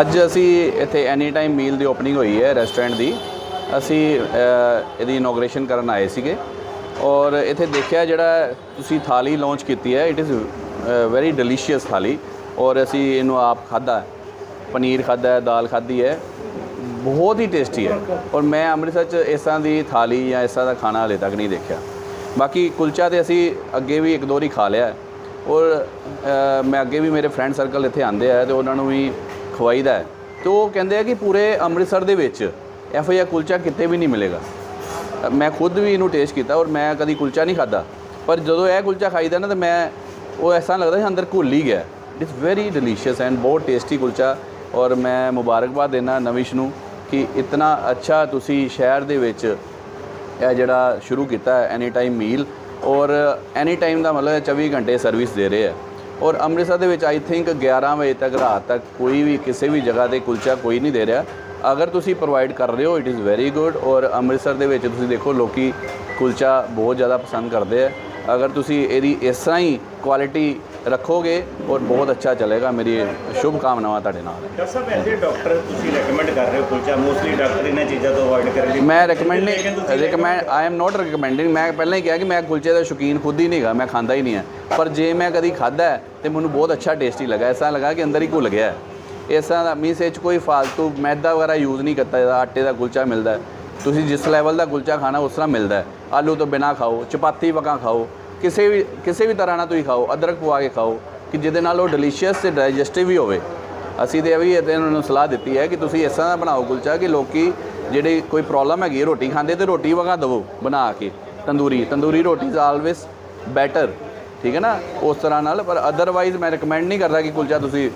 ਅੱਜ ਅਸੀਂ ਇੱਥੇ ਐਨੀ ਟਾਈਮ ਮੀਲ ਦੀ ਓਪਨਿੰਗ ਹੋਈ ਹੈ ਰੈਸਟੋਰੈਂਟ ਦੀ। ਅਸੀਂ ਇਹਦੀ ਇਨੋਗ੍ਰੇਸ਼ਨ ਕਰਨ ਆਏ ਸੀਗੇ। ਔਰ ਇੱਥੇ ਦੇਖਿਆ ਜਿਹੜਾ ਤੁਸੀਂ ਥਾਲੀ ਲਾਂਚ ਕੀਤੀ ਹੈ ਇਟ ਇਜ਼ ਵੈਰੀ ਡਿਲੀਸ਼ੀਅਸ ਥਾਲੀ। ਔਰ ਅਸੀਂ ਇਹਨੂੰ ਆਪ ਖਾਦਾ ਪਨੀਰ ਖਾਦਾ ਦਾਲ ਖਾਦੀ ਹੈ। ਬਹੁਤ ਹੀ ਟੇਸਟੀ ਹੈ। ਔਰ ਮੈਂ ਅੰਮ੍ਰਿਤਸਰ 'ਚ ਇਸ ਤਰ੍ਹਾਂ ਦੀ ਥਾਲੀ ਜਾਂ ਇਸ ਤਰ੍ਹਾਂ ਦਾ ਖਾਣਾ ਹਲੇ ਤੱਕ ਨਹੀਂ ਦੇਖਿਆ। ਬਾਕੀ ਕੁਲਚਾ ਤੇ ਅਸੀਂ ਅੱਗੇ ਵੀ ਇੱਕ ਦੋ ਵਾਰੀ ਖਾ ਲਿਆ। ਔਰ ਮੈਂ ਅੱਗੇ ਵੀ ਮੇਰੇ ਫਰੈਂਡ ਸਰਕਲ ਇੱਥੇ ਆਂਦੇ ਆ ਤੇ ਉਹਨਾਂ ਨੂੰ ਵੀ ਖਵਾਈਦਾ ਹੈ। ਤੇ ਉਹ ਕਹਿੰਦੇ ਆ ਕਿ ਪੂਰੇ ਅੰਮ੍ਰਿਤਸਰ ਦੇ ਵਿੱਚ ਇਹੋ ਜਿਹਾ ਕੁਲਚਾ ਕਿਤੇ ਵੀ ਨਹੀਂ ਮਿਲੇਗਾ। ਮੈਂ ਖੁਦ ਵੀ ਇਹਨੂੰ ਟੇਸਟ ਕੀਤਾ ਔਰ ਮੈਂ ਕਦੀ ਕੁਲਚਾ ਨਹੀਂ ਖਾਦਾ ਪਰ ਜਦੋਂ ਇਹ ਕੁਲਚਾ ਖਾਈਦਾ ਨਾ, ਤਾਂ ਮੈਂ, ਉਹ ਐਸਾ ਲੱਗਦਾ ਸੀ ਅੰਦਰ ਘੁੱਲ ਹੀ ਗਿਆ। ਇਟਸ ਵੈਰੀ ਡਿਲੀਸ਼ੀਅਸ ਐਂਡ ਬਹੁਤ ਟੇਸਟੀ ਕੁਲਚਾ ਔਰ ਮੈਂ ਮੁਬਾਰਕਬਾਦ ਦੇਣਾ ਨਵਿਸ਼ ਨੂੰ ਕਿ ਇਤਨਾ ਅੱਛਾ ਤੁਸੀਂ ਸ਼ਹਿਰ ਦੇ ਵਿੱਚ ਇਹ ਜਿਹੜਾ ਸ਼ੁਰੂ ਕੀਤਾ ਹੈ ਐਨੀ ਟਾਈਮ ਮੀਲ ਔਰ ਐਨੀ ਟਾਈਮ ਦਾ ਮਤਲਬ ਹੈ 24 ਘੰਟੇ ਸਰਵਿਸ ਦੇ ਰਹੇ ਹੈ। ਔਰ ਅੰਮ੍ਰਿਤਸਰ ਦੇ ਵਿੱਚ ਆਈ ਥਿੰਕ 11 ਵਜੇ ਤੱਕ, ਰਾਤ ਤੱਕ ਕੋਈ ਵੀ ਕਿਸੇ ਵੀ ਜਗ੍ਹਾ ਤੇ ਕੁਲਚਾ ਕੋਈ ਨਹੀਂ ਦੇ ਰਿਹਾ। ਅਗਰ ਤੁਸੀਂ ਪ੍ਰੋਵਾਈਡ ਕਰ ਰਹੇ ਹੋ ਇਟ ਇਜ਼ ਵੈਰੀ ਗੁੱਡ ਔਰ ਅੰਮ੍ਰਿਤਸਰ ਦੇ ਵਿੱਚ ਤੁਸੀਂ ਦੇਖੋ ਲੋਕੀ ਕੁਲਚਾ ਬਹੁਤ ਜ਼ਿਆਦਾ ਪਸੰਦ ਕਰਦੇ ਆ। ਅਗਰ ਤੁਸੀਂ ਇਹਦੀ ਇਸ ਤਰ੍ਹਾਂ ਹੀ ਕੁਆਲਿਟੀ ਰੱਖੋਗੇ ਔਰ ਬਹੁਤ ਅੱਛਾ ਚੱਲੇਗਾ। ਮੇਰੀ ਸ਼ੁਭ ਕਾਮਨਾਵਾਂ ਤੁਹਾਡੇ ਨਾਲ। ਡਾਕਟਰ ਸਾਹਿਬ ਐਸੇ ਡਾਕਟਰ ਤੁਸੀਂ ਰეკਮੈਂਡ ਕਰ ਰਹੇ ਹੋ ਕੁਲਚਾ ਮੋਸਟਲੀ ਡਾਕਟਰ ਇਹਨਾਂ ਚੀਜ਼ਾਂ ਤੋਂ ਅਵੋਇਡ ਕਰਨ ਦੀ ਮੈਂ ਰეკਮੈਂਡ ਨਹੀਂ ਰეკਮੈਂਡ ਆਈ ਐਮ ਨਾਟ ਰეკਮੈਂਡਿੰਗ ਮੈਂ ਪਹਿਲਾਂ ਹੀ ਕਿਹਾ ਕਿ ਮੈਂ ਕੁਲਚੇ ਦਾ ਸ਼ੌਕੀਨ ਖੁਦ ਹੀ ਨਹੀਂਗਾ ਮੈਂ ਖਾਂਦਾ ਹੀ ਨਹੀਂ ਹੈ। ਪਰ ਜੇ ਮੈਂ ਕਦੀ ਖਾਦਾ ਹੈ ਤੇ ਮੈਨੂੰ ਬਹੁਤ ਅੱਛਾ ਟੇਸਟੀ ਲੱਗਾ। ਐਸਾ ਲੱਗਾ ਕਿ ਅੰਦਰ ਹੀ ਘੁਲ ਗਿਆ ਇਸ ਤਰ੍ਹਾਂ ਦਾ ਮੀਸ ਚ ਕੋਈ ਫਾਲਤੂ ਮੈਦਾ ਵਗੈਰਾ ਯੂਜ਼ ਨਹੀਂ ਕਰਤਾ ਆਟੇ ਦਾ ਕੁਲਚਾ ਮਿਲਦਾ ਤੁਸੀਂ ਜਿਸ ਲੈਵਲ ਦਾ ਕੁਲਚਾ ਖਾਣਾ ਉਸ ਤਰ੍ਹਾਂ ਮਿਲਦਾ ਹੈ। ਆਲੂ ਤੋਂ ਬਿਨਾ ਖਾਓ, ਚਪਾਤੀ ਵਕਾਂ ਖਾਓ, ਕਿਸੇ ਵੀ ਕਿਸੇ ਵੀ ਤਰ੍ਹਾਂ ਨਾਲ ਤੁਸੀਂ ਖਾਓ, ਅਦਰਕ ਪਵਾ ਕੇ ਖਾਓ, ਕਿ ਜਿਹਦੇ ਨਾਲ ਉਹ ਡਿਲੀਸ਼ੀਅਸ ਤੇ ਡਾਈਜੈਸਟਿਵ ਵੀ ਹੋਵੇ। ਅਸੀਂ ਤੇ ਇਹ ਵੀ ਇਹਨਾਂ ਨੂੰ ਸਲਾਹ ਦਿੱਤੀ ਹੈ ਕਿ ਤੁਸੀਂ ਇਸ ਤਰ੍ਹਾਂ ਬਣਾਓ ਕੁਲਚਾ ਕਿ ਲੋਕੀ ਜਿਹੜੇ ਕੋਈ ਪ੍ਰੋਬਲਮ ਹੈਗੀ ਹੈ, ਰੋਟੀ ਖਾਂਦੇ ਤੇ ਰੋਟੀ ਵਗਾ ਦਿਵੋ ਬਣਾ ਕੇ। ਤੰਦੂਰੀ ਤੰਦੂਰੀ ਰੋਟੀ ਇਜ਼ ਆਲਵੇਸ ਬੈਟਰ ਠੀਕ ਹੈ ਨਾ? ਉਸ ਤਰ੍ਹਾਂ ਨਾਲ, ਪਰ ਅਦਰਵਾਈਜ਼ ਮੈਂ ਰეკਮੈਂਡ ਨਹੀਂ ਕਰਦਾ ਕਿ ਕੁਲਚਾ ਤੁਸੀਂ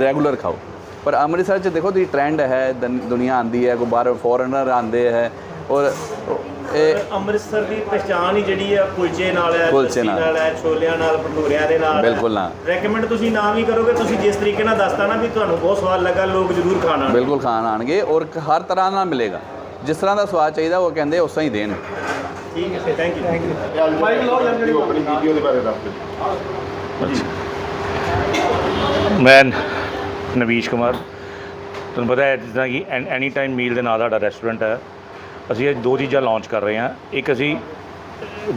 ਰੈਗੂਲਰ ਖਾਓ। ਪਰ ਅੰਮ੍ਰਿਤਸਰ 'ਚ ਦੇਖੋ ਦੀ ਟ੍ਰੈਂਡ ਹੈ ਦਨ- ਦੁਨੀਆ ਆਂਦੀ ਹੈ ਕੋਈ ਬਾਹਰ ਫੋਰਨਰ ਆਂਦੇ ਹੈ ਔਰ ਇਹ ਅੰਮ੍ਰਿਤਸਰ ਦੀ ਪਛਾਣ ਹੀ ਜਿਹੜੀ ਆ ਕੁਲਚੇ ਨਾਲ ਹੈ ਕੁਲਚੇ ਨਾਲ। ਹੈ ਛੋਲਿਆਂ ਨਾਲ ਭਟੂਰਿਆਂ ਦੇ ਨਾਲ। ਬਿਲਕੁਲ ਨਾ। ਰეკਮੈਂਡ ਤੁਸੀਂ ਨਾ ਵੀ ਕਰੋਗੇ ਤੁਸੀਂ ਜਿਸ ਤਰੀਕੇ ਨਾਲ ਦੱਸਤਾ ਨਾ ਵੀ ਤੁਹਾਨੂੰ ਬਹੁਤ ਸਵਾਦ ਲੱਗਾ ਲੋਕ ਜ਼ਰੂਰ ਖਾਣਾ ਬਿਲਕੁਲ ਖਾਣ ਆਣਗੇ ਔਰ ਕ- ਹਰ ਤਰ੍ਹਾਂ ਨਾਲ ਮਿਲੇਗਾ। ਜਿਸ ਤਰ੍ਹਾਂ ਦਾ ਸਵਾਦ ਚਾਹੀਦਾ ਉਹ ਕਹਿੰਦੇ ਉਸ ਤਰ੍ਹਾਂ ਹੀ ਦੇਣ। ਠੀਕ ਹੈ thank you thank you mike ਲਓ ਜਾਂ ਜਿਹੜੀ ਆਪਣੀ ਵੀਡੀਓ ਦੇ ਬਾਰੇ ਦੱਸ ਦਿਓ। ਮੈਂ ਨਵੀਸ਼ ਕੁਮਾਰ। ਤੁਹਾਨੂੰ ਪਤਾ ਹੈ ਜਿੱਦਾਂ ਕਿ ਐਨ- ਟਾਈਮ ਮੀਲ ਦੇ ਨਾਲ ਸਾਡਾ ਰੈਸਟੋਰੈਂਟ ਹੈ। ਅਸੀਂ ਇਹ ਦੋ ਚੀਜ਼ਾਂ ਲਾਂਚ ਕਰ ਰਹੇ ਹਾਂ। ਇੱਕ ਅਸੀਂ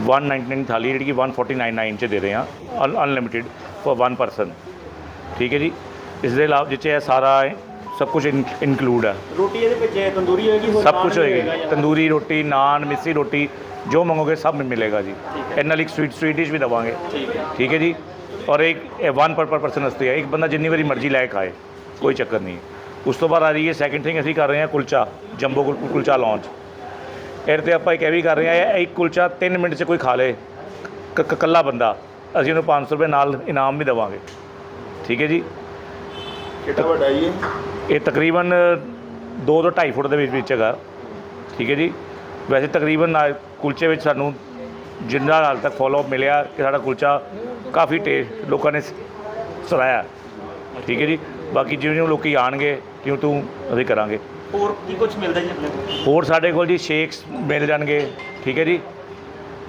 199 ਥਾਲੀ ਜਿਹੜੀ ਕਿ 1499 ਚ ਦੇ ਰਹੇ ਹਾਂ। ਅਨਲਿਮਿਟਿਡ ਫॉर ਵਨ ਪਰਸਨ ਠੀਕ ਹੈ ਜੀ? ਇਸ ਦੇ ਇਲਾਵਾ ਜਿੱਥੇ ਇਹ ਸਾਰਾ ਸਭ ਕੁਝ ਇਨਕਲੂਡ ਹੈ। ਰੋਟੀ ਇਹਦੇ ਵਿੱਚ ਹੈ, ਤੰਦੂਰੀ ਹੋਏਗੀ ਹੋਰ ਸਭ ਕੁਝ ਹੋਏਗੀ। ਤੰਦੂਰੀ ਰੋਟੀ ਨਾਨ ਮਿੱਸੀ ਰੋਟੀ ਜੋ ਮੰਗੋਗੇ ਸਭ ਮਿਲੇਗਾ ਜੀ। ਇਹਨਾਂ ਇੱਕ ਸਵੀਟ ਸਵੀਟ ਡਿਸ਼ ਵੀ ਦਵਾਂਗੇ। ਹੈ। ਠੀਕ ਹੈ ਜੀ? ਔਰ ਇੱਕ ਵਨ ਪਰ ਪਰ ਪਰਸਨ ਵਾਸਤੇ ਹੈ ਇੱਕ ਬੰਦਾ ਜਿੰਨੀ ਵਾਰੀ ਮਰਜ਼ੀ ਲੈ ਕੇ ਖਾਏ ਕੋਈ ਚੱਕਰ ਨਹੀਂ ਉਸ ਤੋਂ ਬਾਅਦ ਆ ਰਹੀ ਹੈ ਸੈਕਿੰਡ ਥਿੰਗ ਅਸੀਂ ਕਰ ਰਹੇ ਹਾਂ ਕੁਲਚਾ ਜੰਬੋ ਕੁਲ- ਕੁਲਚਾ ਲਾਂਚ ਇਹਦੇ ਤੇ ਆਪਾਂ ਇੱਕ ਇਹ ਵੀ ਕਰ ਰਹੇ ਹਾਂ ਇਹ ਇੱਕ ਕੁਲਚਾ 3 ਮਿੰਟ 'ਚ ਕੋਈ ਖਾ ਲੇ ਇਕੱਲਾ ਬੰਦਾ ਅਸੀਂ ਉਹਨੂੰ 500 ਰੁਪਏ ਨਾਲ ਇਨਾਮ ਵੀ ਦੇਵਾਂਗੇ ਠੀਕ ਹੈ ਜੀ ਕਿੱਡਾ ਵੱਡਾ ਜੀ ਇਹ ਇਹ ਤਕਰੀਬਨ 2 ਤੋਂ 2.5 ਫੁੱਟ ਦੇ ਵਿੱਚ ਵਿੱਚ ਹੈਗਾ ਠੀਕ ਹੈ ਜੀ ਵੈਸੇ ਤਕਰੀਬਨ ਨਾ- ਕੁਲਚੇ ਵਿੱਚ ਸਾਨੂੰ ਜਿੰਨਾ ਹਾਲ ਤੱਕ ਫੋਲੋਅਪ ਮਿਲਿਆ ਕਿ ਸਾਡਾ ਕੁਲਚਾ ਕਾਫੀ ਟੇਸਟ ਲੋਕਾਂ ਨੇ ਸਰਾਇਆ। ਠੀਕ ਹੈ ਜੀ? ਬਾਕੀ ਜਿਵੇਂ ਜਿਵੇਂ ਲੋਕੀ ਆਣਗੇ ਕਿਉਂ ਤੂੰ ਅਸੀਂ ਕਰਾਂਗੇ। ਹੋਰ ਕੀ ਕੁਝ ਮਿਲਦਾ ਜੀ ਆਪਣੇ ਕੋਲ? ਹੋਰ ਸਾਡੇ ਕੋਲ ਜੀ ਸ਼ੇਕਸ ਮਿਲ ਜਾਣਗੇ। ਠੀਕ ਹੈ ਜੀ?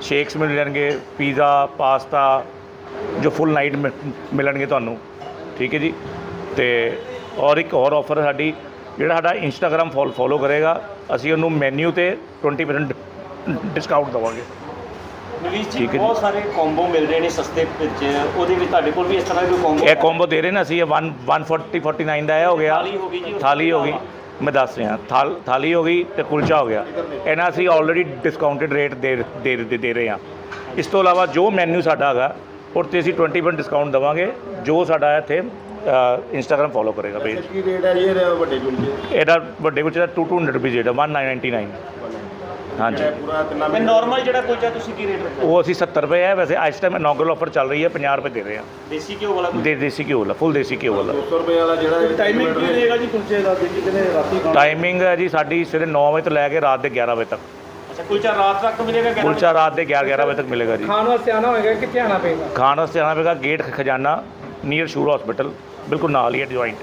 ਸ਼ੇਕਸ ਮਿਲ ਜਾਣਗੇ ਪੀਜ਼ਾ ਪਾਸਤਾ ਜੋ ਫੁੱਲ ਨਾਈਟ ਮਿਲਣਗੇ ਤੁਹਾਨੂੰ। ਠੀਕ ਹੈ ਜੀ? ਤੇ ਔਰ ਇੱਕ ਹੋਰ ਆਫਰ ਸਾਡੀ ਜਿਹੜਾ ਸਾਡਾ ਇੰਸਟਾਗ੍ਰam ਫੋਲ ਫੋਲੋ ਕਰੇਗਾ ਅਸੀਂ ਉਹਨੂੰ ਮੈਨੂ ਤੇ 20% ਡਿਸਕਾਊਂਟ ਦੇਵਾਂਗੇ। ਜੀ ਠੀਕ ਹੈ ਜੀ। ਬਹੁਤ ਸਾਰੇ ਕੰਬੋ ਮਿਲ ਰਹੇ ਨੇ ਸਸਤੇ ਵਿੱਚ। ਉਹਦੇ ਵਿੱਚ ਤੁਹਾਡੇ ਕੋਲ ਵੀ ਇਸ ਤਰ੍ਹਾਂ ਦੇ ਕੰਬੋ ਇਹ ਕੰਬੋ ਦੇ ਰਹੇ ਨਾ ਅਸੀਂ ਇਹ 1 140 49 ਦਾ ਇਹ ਹੋ ਗਿਆ। ਥਾਲੀ ਹੋ ਗਈ ਜੀ, ਉਸ ਥਾਲੀ ਹੋ ਤੋਂ ਗਈ ਮੈਂ ਦੱਸ ਰਿਹਾ ਥਾਲ ਥਾਲੀ ਹੋ ਗਈ ਤੇ ਕੁਲਚਾ ਹੋ ਗਿਆ। ਇਹਨਾਂ ਅਸੀਂ ਆਲਰੇਡੀ ਡਿਸਕਾਊਂਟਡ ਰੇਟ ਦੇ ਦੇ ਦੇ- ਦੇ ਰਹੇ ਹਾਂ। ਇਸ ਤੋਂ ਇਲਾਵਾ ਜੋ ਮੈਨੂ ਸਾਡਾ ਹੈਗਾ ਉਹ 'ਤੇ ਅਸੀਂ 20% ਡਿਸਕਾਊਂਟ ਦੇਵਾਂਗੇ। ਜੋ ਸਾਡਾ ਇੱਥੇ ਇੰਸਟਾਗ੍ਰam ਫੋਲੋ ਕਰੇਗਾ ਪੇਜ ਕੀ ਰੇਟ ਹੈ ਜੀ ਇਹਦੇ ਵੱਡੇ ਕੁਲਚੇ? ਇਹਦਾ ਵੱਡੇ ਕੁਲਚੇ ਦਾ 200 ਰੁਪਏ ਹੈ 1999 ਹਾਂਜੀ। ਪੂਰਾ ਮਿੰਟ ਨਾਰਮਲ ਜਿਹੜਾ ਕੁਲਚਾ ਤੁਸੀਂ ਕੀ ਰੇਟ ਰੱਖਿਆ? ਉਹ ਅਸੀਂ 70 ਰੁਪਏ ਹੈ ਵੈਸੇ ਇਸ ਟਾਈਮ ਇਨੋਗਰਲ ਆਫਰ ਚੱਲ ਰਹੀ ਹੈ 50 ਰੁਪਏ ਦੇ ਰਹੇ ਹਾਂ। ਦੇਸੀ ਘਿਓ ਵਾਲਾ ਦੇ ਦੇਸੀ ਘਿਓ ਵਾਲਾ ਫੁੱਲ ਦੇਸੀ ਘਿਓ ਵਾਲਾ। 200 ਰੁਪਏ ਵਾਲਾ ਜਿਹੜਾ ਟਾਈਮਿੰਗ ਕੀ ਰਹੇਗਾ ਜੀ ਕੁਲਚੇ ਦਾ? ਜੀ ਕਿਤੇ ਰਾਤੀ ਟਾਈਮਿੰਗ ਹੈ ਜੀ ਸਾਡੀ ਸਵੇਰੇ 9 ਵਜੇ ਤੋਂ ਲੈ ਕੇ ਰਾਤ ਦੇ 11 ਵਜੇ ਤੱਕ। ਅੱਛਾ ਕੁਲਚਾ ਰਾਤ ਤੱਕ ਮਿਲੇਗਾ ਕੁਲਚਾ ਰਾਤ ਦੇ 11 11 ਵਜੇ ਤੱਕ ਮਿਲੇਗਾ ਜੀ। ਖਾਣ ਵਾਸਤੇ ਆਣਾ ਹੋਏਗਾ ਕਿੱਥੇ ਆਣਾ ਪਏਗਾ? ਖਾਣ ਵਾਸਤੇ ਆਉਣਾ ਪਏਗਾ ਗੇਟ ਖਜ਼ਾਨਾ ਨੀਅਰ ਸ਼ੂਰ ਹਸਪੀਟਲ ਬਿਲਕੁਲ ਨਾਲ ਹੀ ਹੈ ਜੁਆਇੰਟ